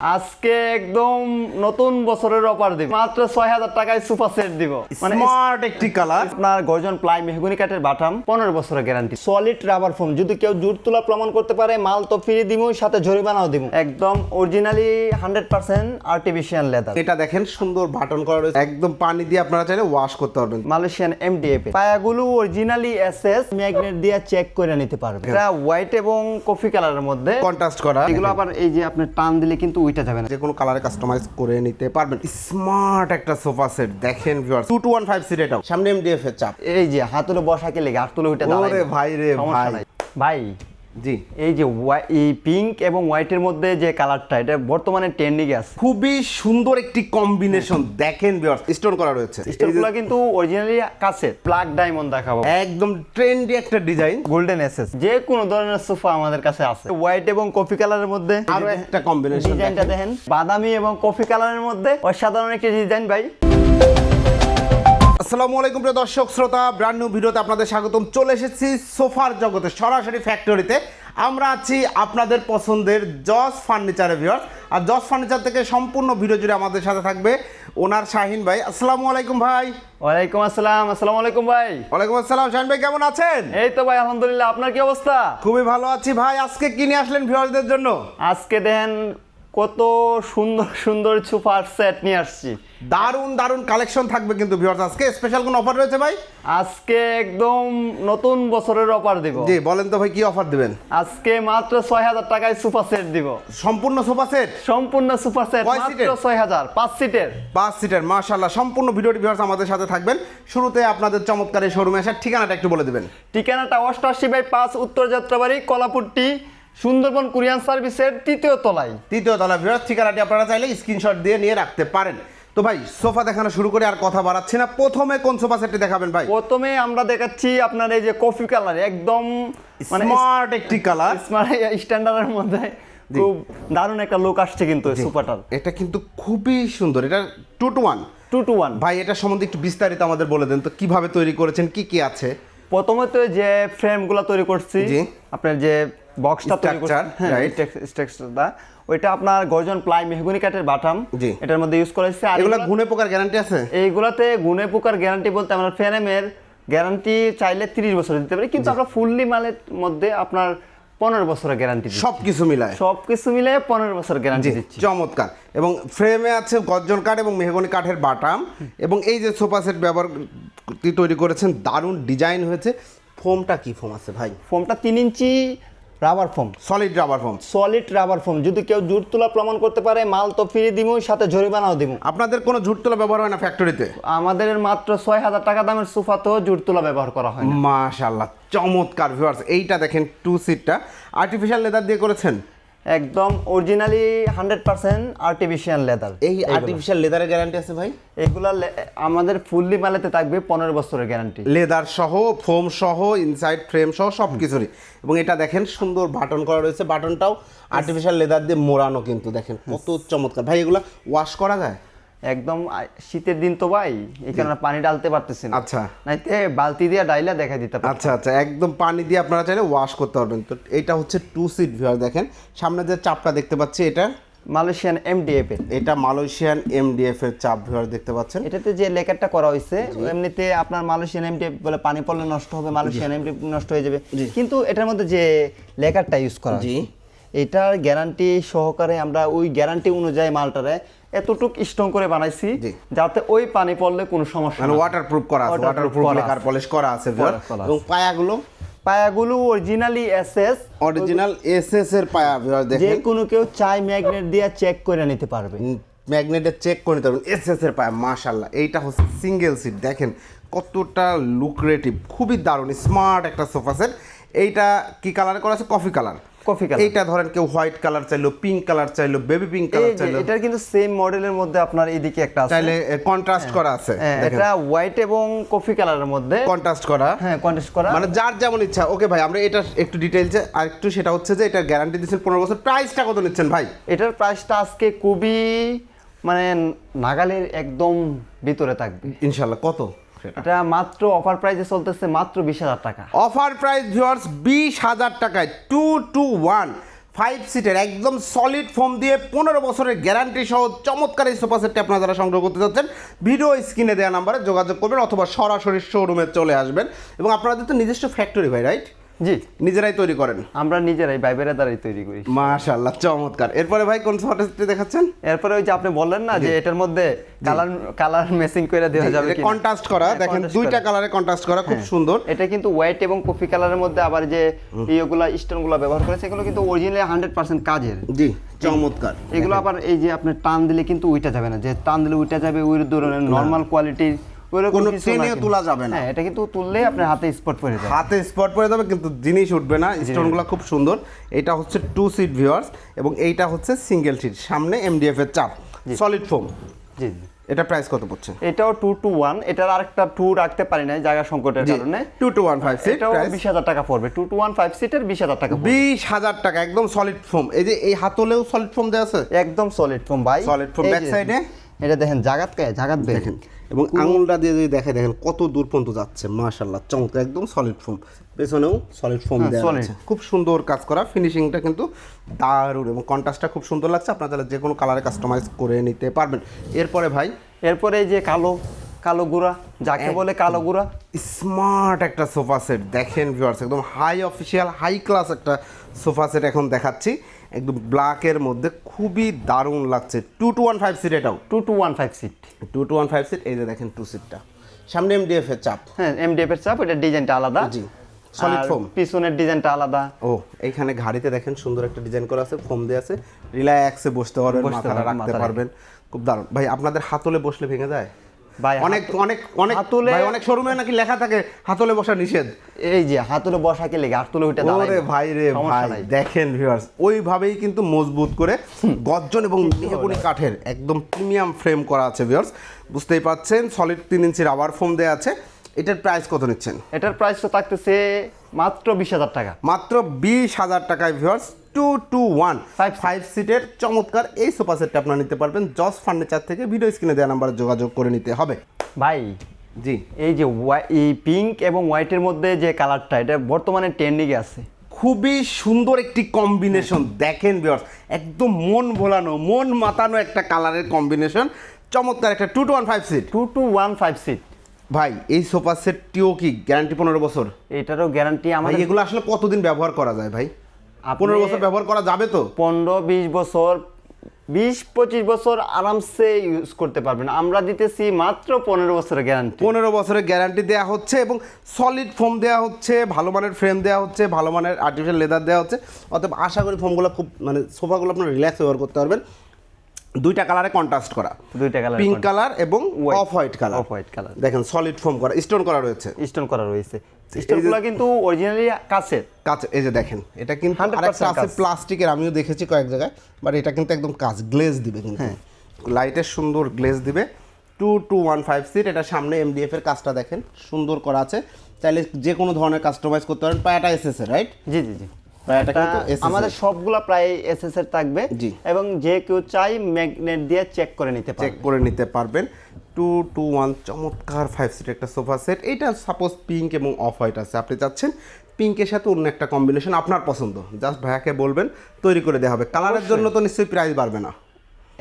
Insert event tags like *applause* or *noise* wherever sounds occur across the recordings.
আজকে একদম নতুন বছরের অফার দিব। মাত্র ছয় হাজার টাকায় সুপার সেট দিব। মানে স্মার্ট একটি কালার আপনার গর্জন প্লাই মেহগুনি কাঠের বাটাম পনেরো বছরের গ্যারান্টি সলিড রাবার ফোম যদি কেউ জুট তোলা প্রমাণ করতে পারে মাল তো ফ্রি দিব সাথে জরিমানাও দিব একদম originally hundred percent artificial leather এটা দেখেন সুন্দর বাটন করা রয়েছে। একদম পানি দিয়ে আপনারা চাইলে ওয়াশ করতে পারবেন। মালয়েশিয়ান এমডিএফ পায়াগুলো অরিজিনালি এসএস ম্যাগনেট দিয়ে চেক করে নিতে পারবে। এটা হোয়াইট এবং কফি কালারের মধ্যে। কন্ট্রাস্ট করা। এগুলো আবার এই যে আপনি টান দিলে কিন্তু উইটা যাবে না। যে কোনো কালারে কাস্টমাইজ করে নিতে পারবেন। স্মার্ট একটা সোফা সেট দেখেন viewer two two one five seat এটাও। সামনে এমডিএফ এর চাপ। এই যে হাতুলে বসাকে লেগে? হাত তুলে উইটা দাঁড়ায়। ভাই রে ভাই। ভাই জি। এই যে এই পিঙ্ক এবং হোয়াইটের মধ্যে যে কালারটা এটা বর্তমানে ট্রেন্ডিং আছে। খুবই সুন্দর একটি কম্বিনেশন দেখেন ভিউয়ার স্টোন করা রয়েছে। স্টোনগুলো কিন্তু অরিজিনালি কাছে প্লাগ ডায়মন্ড দেখাবো। একদম ট্রেন্ডি একটা ডিজাইন গোল্ডেন এসএস যে কোনো ধরনের সোফা আমাদের কাছে আছে। হোয়াইট এবং কফি কালারের মধ্যে আরও একটা কম্বিনেশন ডিজাইনটা দেখেন। বাদামি এবং কফি কালারের মধ্যে অসাধারণ একটি ডিজাইন ভাই। আসসালামু আলাইকুম প্রিয় দর্শক শ্রোতা ব্র্যান্ড নিউ ভিডিওতে আপনাদের স্বাগতম। চলে এসেছি সোফার জগতে সরাসরি ফ্যাক্টরিতে আমরা আছি আপনাদের পছন্দের জস ফার্নিচারে ভিউয়ার আর জস ফার্নিচার থেকে সম্পূর্ণ ভিডিও জুড়ে আমাদের সাথে থাকবে ওনার শাহিন ভাই। আসসালামু আলাইকুম ভাই। ওয়ালাইকুম আসসালাম আসসালামু আলাইকুম ভাই। ওয়ালাইকুম আসসালাম শাহিন ভাই কেমন আছেন? এই তো ভাই আলহামদুলিল্লাহ। আপনার কি অবস্থা? খুবই ভালো আছি ভাই। আজকে কি নিয়ে আসলেন ভিউয়ারদের জন্য? আজকে দেখেন কত সুন্দর সুন্দর সুপার সেট নিয়ে আসছি। দারুণ দারুণ কালেকশন থাকবে কিন্তু ভিউয়ার্স আজকে স্পেশাল কোনো অফার রয়েছে ভাই? আজকে একদম নতুন বছরের অফার দিব। জি বলেন তো ভাই কি অফার দিবেন? আজকে মাত্র ছয় হাজার টাকায় সুপার সেট দিব। সম্পূর্ণ সোফা সেট সম্পূর্ণ সুপার সেট মাত্র সিটের? ছয় হাজার পাঁচ সিটের পাঁচ সিটের মাশাল্লাহ সম্পূর্ণ ভিডিওটি ভিউয়ার্স আমাদের সাথে থাকবেন। শুরুতে আপনাদের চমৎকার এই শোরুমে আসার ঠিকানাটা একটু বলে দেবেন। ঠিকানাটা অষ্টাশি বাই পাঁচ উত্তর যাত্রাবাড়ি কলাপুট্টি সুন্দরবন কুরিয়ান সার্ভিসের তৃতীয় তলায়। তৃতীয় তলা ভিউয়ার্স ঠিকানাটি আপনারা চাইলে স্ক্রিনশট দিয়ে নিয়ে রাখতে পারেন। তো ভাই সোফা দেখানো শুরু করে আর কথা বাড়াচ্ছি না। প্রথমে কোন সোফা সেটটি দেখাবেন ভাই? প্রথমে আমরা দেখাচ্ছি আপনার এই যে কফি কালার একদম মানে স্মার্ট একটি কালার। স্মার্ট স্ট্যান্ডার্ডের মধ্যে। খুব দারুণ একটা লোক আসছে কিন্তু সুপারটার এটা কিন্তু খুবই সুন্দর। এটা two two one two two one ভাই এটা সম্বন্ধে একটু বিস্তারিত আমাদের বলে দেন তো কীভাবে তৈরি করেছেন কি কি আছে? প্রথমে তো যে ফ্রেমগুলো তৈরি করছি আপনার যে বক্সটা তৈরি করছি। হ্যাঁ. স্ট্রাকচারটা ওইটা আপনার গর্জন প্লাই মেহগুনি কাঠের বাটাম। এটার মধ্যে ইউজ করা হয়েছে আর এগুলো গুণে পোকার গ্যারান্টি আছে? এইগুলাতে গুণে পোকার গ্যারান্টি বলতে আমরা ফ্রেমের গ্যারান্টি চাইলে তিরিশ বছর দিতে পারি কিন্তু আমরা ফুললি মালের মধ্যে আপনার পনেরো বছরের গ্যারান্টি দিচ্ছি। সবকিছু মিলায়। সব কিছু মিলে পনেরো বছর গ্যারান্টি দিচ্ছি। চমৎকার। এবং ফ্রেমে আছে গর্জন কাঠ এবং মেহগনি কাঠের বাটাম। এবং এই যে সোফা সেট ব্যবহার তৈরি করেছেন দারুণ ডিজাইন হয়েছে। ফোমটা কি ফোম আছে ভাই? ফোমটা তিন ইঞ্চি rubber foam solid rubber foam solid rubber foam যদি কেউ জুট তোলা প্রমাণ করতে পারে মাল তো ফ্রি দিব সাথে জরিমানাও দিব আপনাদের কোনো জুট তোলা ব্যবহার হয় না ফ্যাক্টরিতে আমাদের মাত্র ছয় হাজার টাকা দামের সোফা তো জুট তোলা ব্যবহার করা হয় না। মাশাল্লাহ চমৎকার ভিউয়ার্স এইটা দেখেন টু সিটটা আর্টিফিশিয়াল লেদার দিয়ে করেছেন? একদম originally hundred percent artificial leather এই আর্টিফিশিয়াল লেদারের গ্যারান্টি আছে ভাই? এগুলা আমাদের ফুললি মালেতে থাকবে পনেরো বছরের গ্যারান্টি লেদার সহ ফোম সহ ইনসাইড ফ্রেম সহ সব কিছুরই এবং এটা দেখেন সুন্দর বাটন করা রয়েছে। বাটনটাও আর্টিফিশিয়াল লেদার দিয়ে মোড়ানো কিন্তু দেখেন। কত চমৎকার। ভাই এগুলা ওয়াশ করা যায়? একদম শীতের দিন তো ভাই এই কারণে পানি ডালতে পারতেছি না। আচ্ছা। নাইতে বালতি দিয়ে ডাইলা দেখা দিতে আচ্ছা আচ্ছা একদম পানি দিয়ে আপনারা চাইলে ওয়াশ করতে পারবেন। তো এটা হচ্ছে টু সিট ভিউয়ার দেখেন। সামনে যে চাপটা দেখতে পাচ্ছি এটা মালয়েশিয়ান এমডিএফ এ এটা মালয়েশিয়ান এমডিএফ এর চাপ ভিউয়ার দেখতে পাচ্ছেন। এটাতে যে লেকারটা করা হয়েছে এমনিতে আপনার মালয়েশিয়ান এমডিএফ বলে পানি পড়লে নষ্ট হবে মালয়েশিয়ান এমডিএফ নষ্ট হয়ে যাবে। কিন্তু এটার মধ্যে যে লেকারটা ইউজ করা জি। এটার গ্যারান্টি সহকারে আমরা ওই গ্যারান্টি অনুযায়ী মালটারে এতটুক স্ট্রং করে বানাইছি যাতে ওই পানি পড়লে কোনো সমস্যা মানে না। ওয়াটারপ্রুফ করা আছে ওয়াটারপ্রুফ করা লেকার পলিশ করা আছে এবং পায়াগুলো? পায়াগুলো অরিজিনালি এসএস অরিজিনাল এসএস এর পায়া ভিউয়ার যে কোনো কেউ চাই ম্যাগনেট দিয়ে চেক করে নিতে পারবে। ম্যাগনেটে চেক করে নিতে পারবেন। এসএস এর পায়া মাশাল্লাহ এইটা হচ্ছে সিঙ্গেল সিট দেখেন। কতটা লুক্রেটিভ খুবই দারুণ স্মার্ট একটা সোফা সেট এইটা কি কালার করা আছে? কফি কালার কফি কালার এইটা ধরেন কেউ হোয়াইট কালার চাইলো পিঙ্ক কালার চাইলো বেবি পিঙ্ক কালার চাইলো। এটার কিন্তু সেম মডেলের মধ্যে আপনার এইদিকে একটা আছে। চাইলে কন্ট্রাস্ট করা আছে হ্যাঁ, এটা হোয়াইট এবং কফি কালারের মধ্যে। কন্ট্রাস্ট করা। হ্যাঁ কন্টেস্ট করা। মানে যার যেমন ইচ্ছা। ওকে ভাই আমরা এটা একটু ডিটেইলসে আর একটু সেটা হচ্ছে যে এটা গ্যারান্টি দিচ্ছেন পনেরো বছর। প্রাইসটা কত নিচ্ছেন ভাই? এটার প্রাইসটা আজকে খুবই মানে নাগালের একদম ভিতরে থাকবে। ইনশাল্লাহ কত? এটা মাত্র অফার প্রাইসে চলতেছে মাত্র বিশ হাজার টাকা। অফার প্রাইস ভিউয়ার্স বিশ হাজার টাকায় টু টু ওয়ান ফাইভ সিটের একদম সলিড ফোম দিয়ে পনেরো বছরের গ্যারান্টি সহ চমৎকার এই সোফা সেটটি আপনারা যারা সংগ্রহ করতে চাচ্ছেন ভিডিও স্ক্রিনে দেওয়া নাম্বারে যোগাযোগ করবেন অথবা সরাসরি শোরুমে চলে আসবেন। এবং আপনাদের তো নিজস্ব ফ্যাক্টরি ভাই রাইট জি। নিজেরাই তৈরি করেন? আমরা নিজেরাই বাইবেরা দ্বারাই তৈরি করি। মাশাল্লাহ চমৎকার। এরপরে ভাই কোন সোফা সেটটি দেখাচ্ছেন? এরপরে ওই যে আপনি বললেন না যে এটার মধ্যে কালার কালার মেসিং করে দেওয়া যাবে কন্ট্রাস্ট করা হ্যাঁ, দেখেন দুইটা। কালারে কন্ট্রাস্ট করা খুব সুন্দর। এটা কিন্তু হোয়াইট এবং কফি কালারের মধ্যে আবার যে ইয়েগুলা স্টোনগুলো ব্যবহার করেছে এগুলো কিন্তু অরিজিনালি হান্ড্রেড পার্সেন্ট কাজের। জি চমৎকার। এগুলো আবার এই যে আপনি টান দিলে কিন্তু উইটা যাবে না। যে টান দিলে উইটা যাবে ওই ধরনের নর্মাল কোয়ালিটির কোনো তোলা যাবে না। হ্যাঁ এটা কিন্তু তুললে আপনার হাতে স্পট পড়ে যাবে হাতে স্পট পড়ে যাবে কিন্তু জিনিস উঠবে না। স্টোনগুলো খুব সুন্দর। এটা হচ্ছে টু সিট ভিউয়ার্স এবং এইটা হচ্ছে সিঙ্গেল সিট সামনে এমডিএফ এর চাপ। সলিড ফোম জি। এটা প্রাইস কত পড়ছে? এটাও টু টু ওয়ান এটার আরেকটা টু রাখতে পারি না জায়গা সংকটের কারণে। Two two one five seat এটাও বিশ হাজার টাকা পড়বে। টু টু ওয়ান ফাইভ সিটের বিশ হাজার টাকা বিশ হাজার টাকা একদম সলিড ফোম এই যে এই হাতলেও সলিড ফোম দেওয়া আছে? একদম সলিড ফোম ভাই। Back যে, side এ? এটা দেখেন জাগাত কে জাগাত দেখেন এবং আঙুলটা দিয়ে যদি দেখে দেখেন কত দূর পর্যন্ত যাচ্ছে মাশাল্লাহ চমৎকার একদম সলিড ফোম পেছনেও সলিড ফোম দেওয়া আছে। খুব সুন্দর কাজ করা ফিনিশিংটা কিন্তু দারুণ এবং কন্ট্রাস্টটা খুব সুন্দর লাগছে আপনারা তাহলে যে কোনো কালারে কাস্টমাইজ করে নিতে পারবেন। এরপরে ভাই? এরপরে এই যে কালো কালো গুড়া যাকে বলে কালো গুড়া। স্মার্ট একটা সোফা সেট দেখেন ভিউয়ার্স একদম হাই অফিসিয়াল হাই ক্লাস একটা সোফা সেট এখন দেখাচ্ছি। একদম ব্ল্যাকের মধ্যে খুবই দারুণ লাগছে। Two two one five seat এটাও। Two two one five seat two two one five seat এই যে দেখেন টু। সিটটা সামনে এমডিএফ এর চাপ। হ্যাঁ এমডিএফ এর চাপ এটা ডিজাইনটা আলাদা। জি, আর foam। পিছনের ডিজাইনটা আলাদা। ও এইখানে ঘাড়িতে দেখেন সুন্দর একটা ডিজাইন করা আছে ফোম দিয়ে আছে। রিল্যাক্সে বসতে পারবেন মাথাটা রাখতে পারবেন। খুব দারুণ। ভাই আপনাদের হাতলে বসলে ভেঙে যায়? অনেক অনেক অনেক হাতলে- অনেক শোরুমে নাকি লেখা থাকে হাতলে বসা নিষেধ। এই যে হাতুলে বসাকে লেগে? হাতুলে দাঁড়ায় ওরে ভাই রে ভাই দেখেন ভিউয়ার্স ওইভাবেই কিন্তু মজবুত করে গর্জন এবং মেহগুনি কাঠের একদম প্রিমিয়াম ফ্রেম করা আছে ভিউয়ার্স বুঝতেই পাচ্ছেন সলিড তিন ইঞ্চি রাবার ফোম দেওয়া আছে। এটার প্রাইস কত নিচ্ছেন? এটার প্রাইস তো থাকতেছে মাত্র বিশ হাজার টাকা। মাত্র বিশ হাজার টাকায় viewers two two one five five সিটের চমৎকার। এই সোফা সেটটা আপনারা নিতে পারবেন। জস ফার্নিচার থেকে ভিডিও স্ক্রিনে দেওয়া নাম্বারে যোগাযোগ করে নিতে হবে। ভাই জি। এই যে এই পিঙ্ক এবং হোয়াইটের মধ্যে যে কালারটা এটা বর্তমানে ট্রেন্ডিংয়ে আছে। খুবই সুন্দর একটি কম্বিনেশন দেখেন ভিউয়ার্স একদম মন ভোলানো মন মাতানো একটা কালারের কম্বিনেশন চমৎকার একটা two two one five seat two two one five seat ভাই এই সোফা সেটটিও কি গ্যারান্টি পনেরো বছর? এটারও গ্যারান্টি আমার এগুলো আসলে কতদিন ব্যবহার করা যায় ভাই? পনেরো বছর ব্যবহার করা যাবে তো? পনেরো বিশ বছর বিশ পঁচিশ বছর আরামসে ইউজ করতে পারবেন। আমরা দিতেছি মাত্র পনেরো বছরের গ্যারান্টি পনেরো বছরের গ্যারান্টি দেওয়া হচ্ছে এবং সলিড ফোম দেওয়া হচ্ছে ভালো মানের ফ্রেম দেওয়া হচ্ছে ভালো মানের আর্টিফিশিয়াল লেদার দেওয়া হচ্ছে। অতএব আশা করি ফোমগুলো খুব মানে সোফাগুলো আপনার রিল্যাক্স ব্যবহার করতে পারবেন। দুইটা কালারে কন্ট্রাস্ট করা। দুইটা কালার পিঙ্ক কালার এবং. Off white colour off white colour দেখেন সলিড ফোম করা স্টোন করা রয়েছে। স্টোন করা রয়েছে। স্টোনগুলো কিন্তু অরিজিনালি কাছের কাজ এই যে দেখেন এটা কিন্তু আরেকটা আছে প্লাস্টিকের আমিও দেখেছি কয়েক জায়গায় বাট এটা কিন্তু একদম কাজ গ্লেজ দিবে কিন্তু। হ্যাঁ। লাইটের সুন্দর গ্লেজ দিবে। Two two one five seat এটা সামনে এমডিএফ এর কাজটা দেখেন সুন্দর করা আছে। চাইলে যে কোনো ধরনের কাস্টমাইজ করতে পারেন পায়াটা এসেছে রাইট জি জি জি। আমাদের সবগুলা প্রায় এসএস এর থাকবে এবং যে কেউ চাই ম্যাগনেট দিয়ে চেক করে নিতে চেক করে নিতে পারবেন। টু টু ওয়ান চমৎকার ফাইভ সিট একটা সোফা সেট এটা সাপোজ পিঙ্ক এবং অফ হোয়াইট আছে। আপনি চাচ্ছেন পিঙ্কের সাথে অন্য একটা কম্বিনেশন আপনার পছন্দ। জাস্ট ভাইয়াকে বলবেন তৈরি করে দেওয়া হবে। কালারের জন্য তো নিশ্চয়ই প্রাইস বাড়বে না।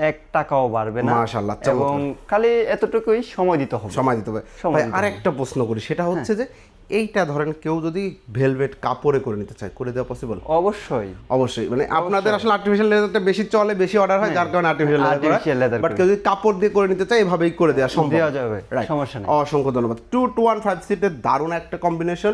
এক টাকাও বাড়বে না। মাশাআল্লাহ। এবং খালি এতটুকুই সময় দিতে হবে। সময় দিতে হবে। ভাই দিতে আর একটা প্রশ্ন করি। সেটা হচ্ছে যে এইটা ধরেন কেউ যদি ভেলভেট কাপড়ে করে নিতে চায় করে দেওয়া পসিবল অবশ্যই। অবশ্যই মানে আপনাদের আসলে আর্টিফিশিয়াল লেদারটা বেশি চলে বেশি অর্ডার হয় যার কারণে আর্টিফিশিয়াল আর্টিফিশিয়াল লেদার বাট কেউ যদি কাপড় দিয়ে করে নিতে চায় এভাবেই করে দেওয়া সম্ভব। দেওয়া যাবে, সমস্যা নেই। অসংখ্য ধন্যবাদ। টু টু ওয়ান ফাইভ সিটের দারুণ একটা combination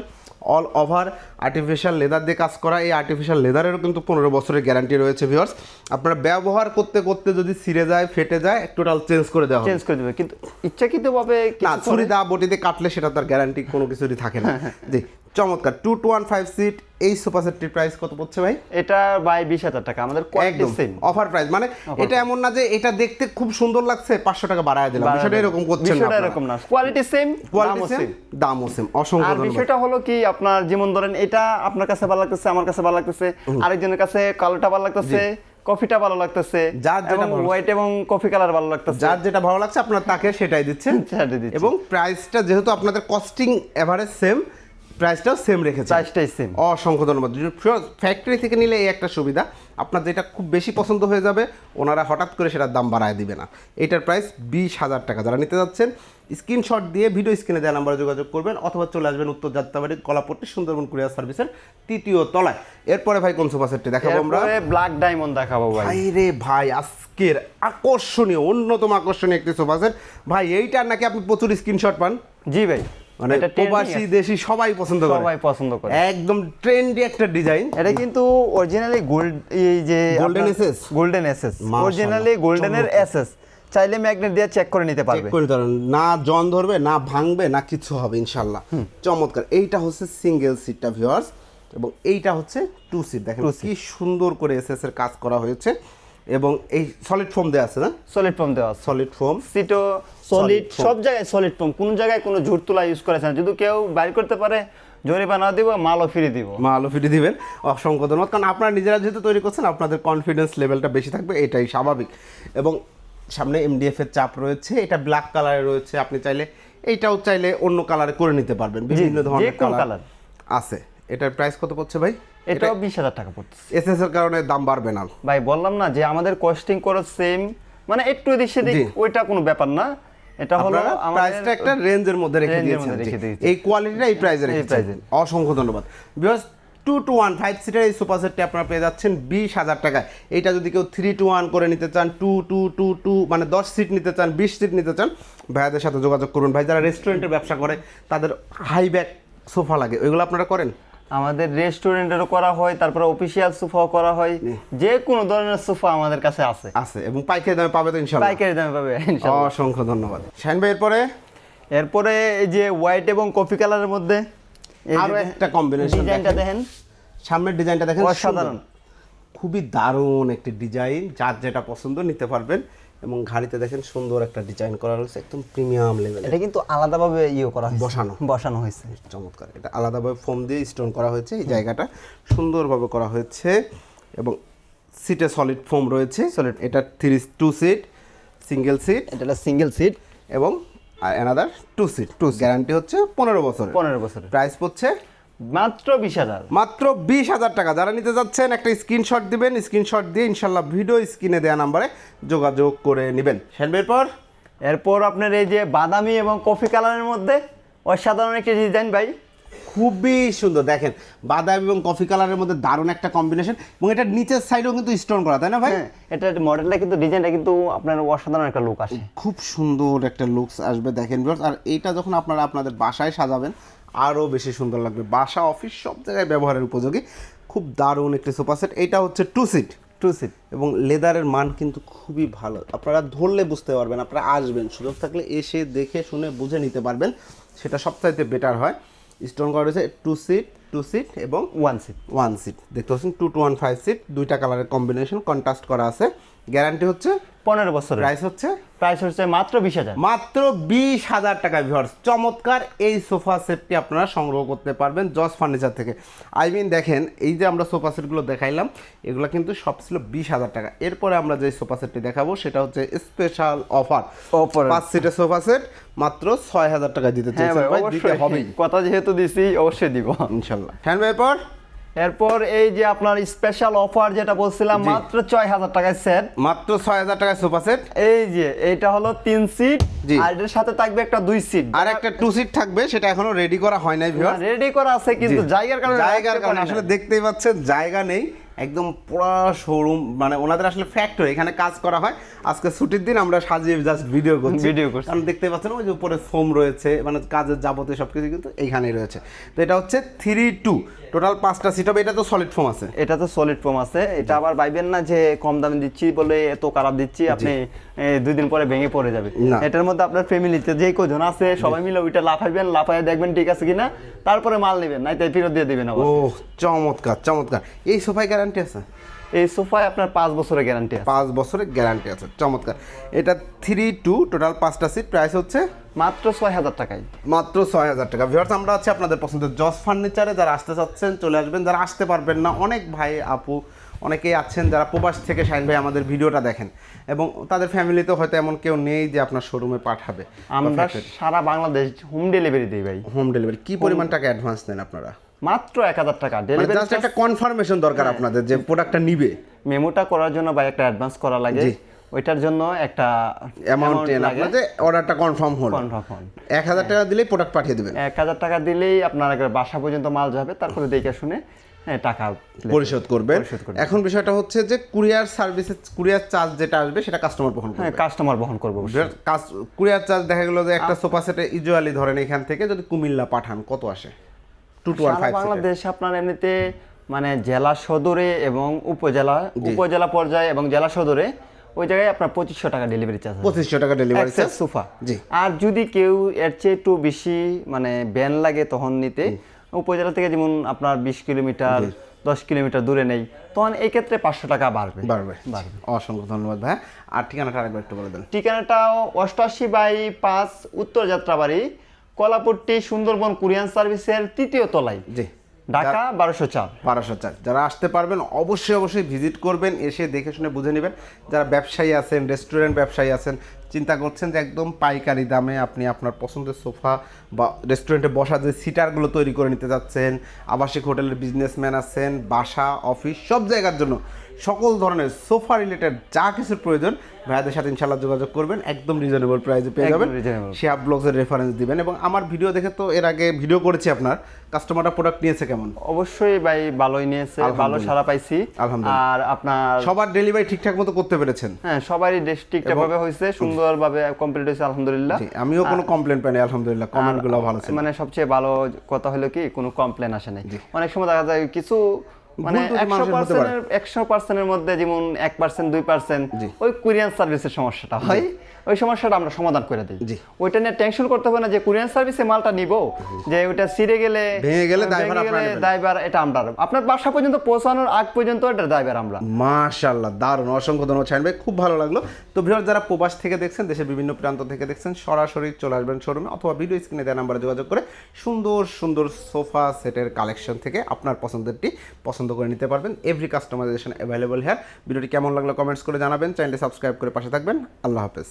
all over artificial leather দিয়ে কাজ করা। এই আর্টিফিশিয়াল লেদারেরও কিন্তু পনেরো বছরের গ্যারান্টি রয়েছে ভিউয়ার্স আপনারা ব্যবহার করতে করতে যদি ছিঁড়ে যায় ফেটে যায় টোটাল চেঞ্জ করে দেওয়া চেঞ্জ করে দেবে কিন্তু ইচ্ছাকৃতভাবে না ছুরি দা বটিতে কাটলে সেটা তার গ্যারান্টি কোনো কিছুরই থাকে না। জি চমৎকার two two one five seat এই সোফা সেটটির প্রাইস কত পড়ছে ভাই? এটা বাই বিশ হাজার টাকা আমাদের একদম অফার প্রাইস মানে এটা এমন না যে এটা দেখতে খুব সুন্দর লাগছে পাঁচশো টাকা বাড়ায় দিলাম বিষয়টা এরকম করছেন না এরকম না। Quality same quality same same দামও সেম অসংখ্য আর বিষয়টা হলো কি আপনার যেমন ধরেন এটা আপনার কাছে ভালো লাগতেছে আমার কাছে ভালো লাগতেছে আরেকজনের কাছে কালোটা ভালো লাগতেছে কফিটা ভালো লাগতেছে যার যেটা হোয়াইট এবং কফি কালার ভালো লাগতেছে। যার যেটা ভালো লাগছে আপনার তাকে সেটাই দিচ্ছেন। *laughs* এবং প্রাইসটা যেহেতু আপনাদের কস্টিং এভারেজ সেম প্রাইসটাও সেম রেখেছে। প্রাইসটাই সেম অসংখ্য ধন্যবাদ। ফ্যাক্টরি থেকে নিলে এই একটা সুবিধা আপনার যেটা খুব বেশি পছন্দ হয়ে যাবে ওনারা হঠাৎ করে সেটার দাম বাড়ায় দিবে না। এটার প্রাইস বিশ হাজার টাকা। যারা নিতে যাচ্ছেন স্ক্রিনশট দিয়ে ভিডিও স্ক্রিনে দেওয়া নাম্বারে যোগাযোগ করবেন অথবা চলে আসবেন উত্তর যাত্রাবাড়ি কলাপট্টি সুন্দরবন কুরিয়ার সার্ভিসের তৃতীয় তলায়। এরপরে ভাই কোন সোফা সেটটি দেখাবো আমরা। ব্ল্যাক ডায়মন্ড দেখাবো ভাই। ভাই রে ভাই আজকের আকর্ষণীয় অন্যতম আকর্ষণীয় একটি সোফা সেট ভাই এইটার নাকি আপনি প্রচুর স্ক্রিনশট পান? জি ভাই। মানে প্রবাসী দেশি সবাই পছন্দ করে। সবাই পছন্দ করে। একদম ট্রেন্ডি একটা ডিজাইন এটা কিন্তু অরিজিনালি গোল্ড এই যে Golden SS? Golden SS originally গোল্ডেনের এসএস চাইলে ম্যাগনেট দিয়ে চেক করে নিতে পারবে। করে ধরেন না জন ধরবে না ভাঙবে না কিছু হবে ইনশাল্লাহ চমৎকার। এইটা হচ্ছে সিঙ্গেল সিটটা ভিউয়ার্স এবং এইটা হচ্ছে টু সিট দেখেন কি সুন্দর করে এসএস এর কাজ করা হয়েছে। এবং এই সলিড ফোম দেওয়া আছে না? সলিড ফর্ম দেওয়া আছে। সলিড ফোম সিটো সলিড সব জায়গায় সলিড ফর্ম কোন জায়গায় কোনো ঝুট তোলা ইউজ করেছে না। যদি কেউ বাইর করতে পারে জরিমানা দিব মালও ফিরে দিব। মা আলো ফিরে দিবেন। অসংখ্য ধন্যবাদ। কারণ আপনারা নিজেরা যেহেতু তৈরি করছেন আপনাদের কনফিডেন্স লেভেলটা বেশি থাকবে এটাই স্বাভাবিক। এবং সামনে এমডিএফ এর চাপ রয়েছে এটা ব্ল্যাক কালারে রয়েছে। আপনি চাইলে এইটাও চাইলে অন্য কালারে করে নিতে পারবেন। বিভিন্ন ধরনের কালার আছে। এটার প্রাইস কত পড়ছে ভাই? এটাও বিশ হাজার টাকা পড়তেছে এসএস এর কারণে দাম বাড়বে না। ভাই বললাম না যে আমাদের কস্টিং করো সেম মানে একটু এদিক সেদিক ওইটা কোনো ব্যাপার না। এটা হলো প্রাইসটা একটা রেঞ্জের মধ্যে রেখে দিয়েছেন। এই কোয়ালিটিটা এই প্রাইসে রেখেছেন অসংখ্য ধন্যবাদ। Because two two one five seater এই সুপার সেটটি আপনারা পেয়ে যাচ্ছেন বিশ হাজার টাকায়। এইটা যদি কেউ থ্রি টু ওয়ান করে নিতে চান টু টু টু টু মানে দশ সিট নিতে চান বিশ সিট নিতে চান ভাইয়াদের সাথে যোগাযোগ করুন। ভাই যারা রেস্টুরেন্টের ব্যবসা করে তাদের হাই ব্যাক সোফা লাগে। ওইগুলো আপনারা করেন? আমাদের রেস্টুরেন্টেরও করা হয় তারপরে অফিসিয়াল সোফাও করা হয় যে কোনো ধরনের সোফা আমাদের কাছে আছে। আছে এবং পাইকারি দামে পাবে তো ইনশাল্লাহ পাইকারি দামে পাবে ইনশাআল্লাহ। অসংখ্য ধন্যবাদ। শাইন ভাই এরপরে? এরপরে এই যে হোয়াইট এবং কফি কালারের মধ্যে আরও একটা কম্বিনেশন ডিজাইনটা দেখেন। সামনের ডিজাইনটা দেখেন অসাধারণ। খুবই দারুণ একটি ডিজাইন যার যেটা পছন্দ নিতে পারবেন। এবং ঘাড়িতে দেখেন সুন্দর একটা ডিজাইন করা রয়েছে একদম প্রিমিয়াম লেভেল এটা কিন্তু আলাদাভাবে ইয়ে করা হয়েছে। বসানো। বসানো হয়েছে। চমৎকার। এটা আলাদাভাবে ফোম দিয়ে স্টোন করা হয়েছে এই জায়গাটা সুন্দরভাবে করা হয়েছে এবং সিটে সলিড ফোম রয়েছে। সলিড এটা three two seat single seat এটা হলো সিঙ্গেল সিট এবং another two seat two guarantee হচ্ছে পনেরো বছর পনেরো বছরের। প্রাইস পড়ছে মাত্র বিশ হাজার। মাত্র বিশ হাজার টাকা। যারা নিতে যাচ্ছেন একটা স্ক্রিনশট দিবেন স্ক্রিনশট দিয়ে ইনশাল্লাহ ভিডিও স্ক্রিনে দেওয়া নাম্বারে যোগাযোগ করে নেবেন। সেনবের পর এরপর আপনার এই যে বাদামি এবং কফি কালারের মধ্যে অসাধারণ একটি ডিজাইন ভাই। খুবই সুন্দর। দেখেন বাদাম এবং কফি কালারের মধ্যে দারুণ একটা কম্বিনেশন এবং এটা নিচের সাইডেও কিন্তু স্টোন করা তাই না ভাই? হ্যাঁ এটা মডেলটা কিন্তু ডিজাইনটা কিন্তু আপনার অসাধারণ একটা লুক আসে। খুব সুন্দর একটা লুকস আসবে দেখেন আর এইটা যখন আপনারা আপনাদের বাসায় সাজাবেন আরও বেশি সুন্দর লাগবে। বাসা অফিস সব জায়গায় ব্যবহারের উপযোগী। খুব দারুণ একটি সোফা সেট এটা হচ্ছে টু সিট টু সিট এবং লেদারের মান কিন্তু খুবই ভালো। আপনারা ধরলে বুঝতে পারবেন আপনারা আসবেন। সুযোগ থাকলে এসে দেখে শুনে বুঝে নিতে পারবেন। সেটা সবচাইতে বেটার হয়। স্টোন করা রয়েছে টু সিট টু সিট এবং ওয়ান সিট ওয়ান সিট দেখতে পাচ্ছেন two two one five seat দুইটা কালারের কম্বিনেশন কন্ট্রাস্ট করা আছে। গ্যারান্টি হচ্ছে পনেরো বছর প্রাইস হচ্ছে? প্রাইস হচ্ছে মাত্র বিশ হাজার। মাত্র বিশ হাজার টাকা ভিউয়ার্স চমৎকার এই সোফা সেটটি আপনারা সংগ্রহ করতে পারবেন জজ ফার্নিচার থেকে। আই মিন দেখেন এই যে আমরা সোফা সেটগুলো দেখাইলাম এগুলো কিন্তু সব ছিল বিশ হাজার টাকা। এরপরে আমরা যে সোফা সেটটি দেখাবো সেটা হচ্ছে স্পেশাল অফার Offer। পাঁচ সিটের সোফা সেট মাত্র ছয় হাজার টাকা দিতে হ্যাঁ হবেই। কথা যেহেতু দিছি অবশ্যই দিব। ইনশাল্লাহ। হ্যান্ড এরপর এরপর এই যে আপনার স্পেশাল অফার যেটা বলছিলাম মাত্র ছয় হাজার টাকায় সেট মাত্র ছয় হাজার টাকায় সোফা সেট এই যে এটা হলো তিন সিট। আর এর সাথে থাকবে একটা দুই সিট আর একটা টু সিট থাকবে সেটা এখনও রেডি করা হয় নাই রেডি করা আছে কিন্তু জায়গার কারণে জায়গার কারণে আসলে দেখতেই পাচ্ছেন জায়গা নেই। একদম পুরা শোরুম মানে ওনাদের আসলে ফ্যাক্টরি এখানে কাজ করা হয়। আজকে ছুটির দিন আমরা সাজিয়ে জাস্ট ভিডিও করছি। ভিডিও করছি। কারণ দেখতে পাচ্ছেন ওই যে উপরে ফোম রয়েছে মানে কাজের যাবতীয় সব কিছু কিন্তু এইখানেই রয়েছে। তো এটা হচ্ছে থ্রি টু টোটাল পাঁচটা সিট হবে এটা তো সলিড ফোম আছে। এটা তো সলিড ফোম আছে। এটা আবার ভাইবেন না যে কম দামে দিচ্ছি বলে এত খারাপ দিচ্ছি আপনি দুই দিন পরে ভেঙে পড়ে যাবে। এটার মধ্যে আপনার ফ্যামিলিতে যে কজন আছে সবাই মিলে ওইটা লাফাইবেন লাফাই দেখবেন ঠিক আছে কিনা তারপরে মাল নেবেন নাই তাই ফেরত দিয়ে দিবেন ও চমৎকার চমৎকার। এই সোফায় গ্যারান্টি আছে? এই সোফায় আপনার পাঁচ বছরের গ্যারান্টি আছে। পাঁচ বছরের গ্যারান্টি আছে চমৎকার। এটা থ্রি টু টোটাল পাঁচটা সিট প্রাইস হচ্ছে? মাত্র ছয় হাজার টাকায়। মাত্র ছয় হাজার টাকা। ভিউয়ার্স আমরা আছি আপনাদের পছন্দের জস ফার্নিচারে যারা আসতে চাচ্ছেন চলে আসবেন। যারা আসতে পারবেন না অনেক ভাই আপু অনেকেই আছেন যারা প্রবাস থেকে শাহিন ভাই আমাদের ভিডিওটা দেখেন এবং তাদের ফ্যামিলিতে হয়তো এমন কেউ নেই যে আপনার শোরুমে পাঠাবে। আমরা সারা বাংলাদেশ হোম ডেলিভারি দিই ভাই। হোম ডেলিভারি কি পরিমাণ টাকা অ্যাডভান্স নেন আপনারা? মাত্র এক হাজার টাকা। মানে ডেলিভারি জাস্ট একটা কনফার্মেশন দরকার আপনাদের যে প্রোডাক্টটা নিবে। মেমোটা করার জন্য ভাই একটা অ্যাডভান্স করা লাগে। ওইটার জন্য একটা অ্যামাউন্ট আপনাদের অর্ডারটা কনফার্ম হলো। কনফার্ম এক হাজার টাকা দিলেই প্রোডাক্ট পাঠিয়ে দেবেন। এক হাজার টাকা দিলেই আপনার বাসা পর্যন্ত মাল যাবে তারপরে দেখে শুনে হ্যাঁ টাকা পরিশোধ করবেন। এখন বিষয়টা হচ্ছে যে কুরিয়ার কুরিয়ার চার্জ যেটা আসবে সেটা কাস্টমার বহন করবে। হ্যাঁ কাস্টমার বহন করব। কুরিয়ার চার্জ দেখা গেল যে একটা সোফা সেটে ইউজুয়ালি ধরেন এখান থেকে যদি কুমিল্লা পাঠান কত আসে? টু টু বাংলাদেশ আপনার এমনিতে মানে জেলা সদরে এবং উপজেলা উপজেলা পর্যায়ে এবং জেলা সদরে ওই জায়গায় আপনার পঁচিশশো টাকা ডেলিভারি চার্জ পঁচিশশো টাকা ডেলিভারি সোফা। জি। আর যদি কেউ এর চেয়ে একটু বেশি মানে ব্যান লাগে তখন নিতে উপজেলা থেকে যেমন আপনার বিশ কিলোমিটার দশ কিলোমিটার দূরে নেই তখন এই ক্ষেত্রে পাঁচশো টাকা বাড়বে। বাড়বে। বাড়বে। অসংখ্য ধন্যবাদ ভাই আর ঠিকানাটা আরেকবার একটু বলে দেন। ঠিকানাটাও অষ্টআশি বাই পাঁচ উত্তর যাত্রাবাড়ি কলাপট্টি সুন্দরবন কুরিয়ান সার্ভিসের তৃতীয় তলায়। জি। ঢাকা বারোশো চার। বারোশো চার। যারা আসতে পারবেন, অবশ্যই অবশ্যই ভিজিট করবেন, এসে দেখে শুনে বুঝে নেবেন। যারা ব্যবসায়ী আছেন, রেস্টুরেন্ট ব্যবসায়ী আছেন, চিন্তা করছেন যে একদম পাইকারি দামে আপনি আপনার পছন্দের সোফা বা রেস্টুরেন্টে বসা যে সিটারগুলো তৈরি করে নিতে যাচ্ছেন, আবাসিক হোটেলের বিজনেসম্যান আছেন, বাসা অফিস সব জায়গার জন্য সকল ধরনের সোফা রিলেটেড যা কিছুর প্রয়োজন ভাইয়াদের সাথে ইনশাল্লাহ যোগাযোগ করবেন একদম রিজনেবল প্রাইসে পেয়ে যাবেন। শেয়ার ব্লগসের রেফারেন্স দিবেন এবং আমার ভিডিও দেখে তো এর আগে ভিডিও করেছি আপনার কাস্টমাররা প্রোডাক্ট নিয়েছে কেমন? অবশ্যই ভাই ভালোই নিয়েছে ভালো সারা পাইছি। আলহামদুলিল্লাহ। আর আপনার সবার ডেলিভারি ঠিকঠাক মতো করতে পেরেছেন। হ্যাঁ সবারই ঠিকঠাক ভাবে হয়েছে সুন্দরভাবে কমপ্লিট হয়েছে আলহামদুলিল্লাহ। আমিও কোনো কমপ্লেন পাইনি আলহামদুলিল্লাহ। কমেন্টগুলো ভালো ছিল। মানে সবচেয়ে ভালো কথা হলো কি কোনো কমপ্লেন আসে নাই। অনেক সময় দেখা যায় কিছু মানে একশো। পার্সেন্টের একশো পার্সেন্টের মধ্যে যেমন এক পার্সেন্ট দুই পার্সেন্ট ওই কুরিয়ান সার্ভিসের সমস্যাটা হয়। ওই সমস্যাটা আমরা সমাধান করে দিই। ওইটা নিয়ে টেনশন করতে হবে না যে কুরিয়ান সার্ভিসে মালটা নিব যে ওইটা ছিঁড়ে গেলে ভেঙে গেলে। দায়ভার এটা আমরা আপনার বাসা পর্যন্ত পৌঁছানোর আগ পর্যন্ত এটা দায়ভার আমরা। মাশাল্লাহ দারুণ অসংখ্য ধন্যবাদ শাহিন ভাই খুব ভালো লাগল। তো ভিউয়ার যারা প্রবাস থেকে দেখছেন দেশের বিভিন্ন প্রান্ত থেকে দেখছেন সরাসরি চলে আসবেন শোরুমে অথবা ভিডিও স্ক্রিনে দেওয়া নাম্বারে যোগাযোগ করে সুন্দর সুন্দর সোফা সেটের কালেকশন থেকে আপনার পছন্দেরটি পছন্দ করে নিতে পারবেন। এভরি কাস্টমাইজেশন অ্যাভেলেবল হেয়ার ভিডিওটি কেমন লাগল কমেন্টস করে জানাবেন। চ্যানেলটি সাবস্ক্রাইব করে পাশে থাকবেন। আল্লাহ হাফেজ।